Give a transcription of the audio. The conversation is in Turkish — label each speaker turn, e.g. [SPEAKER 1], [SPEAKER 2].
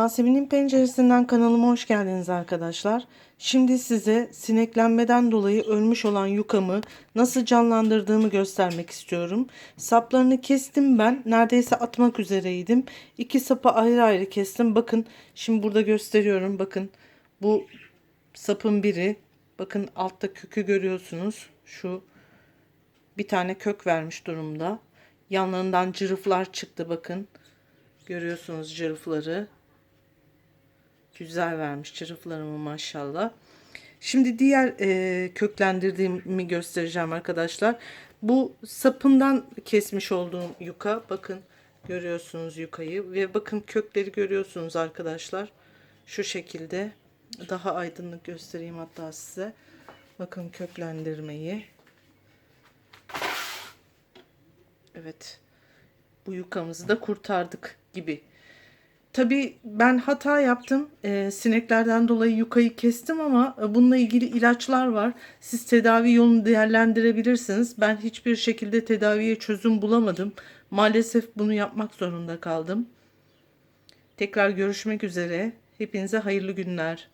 [SPEAKER 1] Yasemin'in penceresinden kanalıma hoş geldiniz arkadaşlar. Şimdi size sineklenmeden dolayı ölmüş olan yukamı nasıl canlandırdığımı göstermek istiyorum. Saplarını kestim ben. Neredeyse atmak üzereydim. İki sapı ayrı ayrı kestim. Bakın şimdi burada gösteriyorum. Bakın bu sapın biri. Bakın altta kökü görüyorsunuz. Şu bir tane kök vermiş durumda. Yanlarından cırıflar çıktı bakın. Görüyorsunuz cırıfları. Güzel vermiş çırıflarımı maşallah. Şimdi diğer e, köklendirdiğimi göstereceğim arkadaşlar. Bu sapından kesmiş olduğum yuka. Bakın görüyorsunuz yukayı ve bakın kökleri görüyorsunuz arkadaşlar. Şu şekilde daha aydınlık göstereyim hatta size. Bakın köklendirmeyi. Evet. Bu yukamızı da kurtardık gibi. Tabii ben hata yaptım. Ee, sineklerden dolayı yukayı kestim ama e, bununla ilgili ilaçlar var. Siz tedavi yolunu değerlendirebilirsiniz. Ben hiçbir şekilde tedaviye çözüm bulamadım. Maalesef bunu yapmak zorunda kaldım. Tekrar görüşmek üzere. Hepinize hayırlı günler.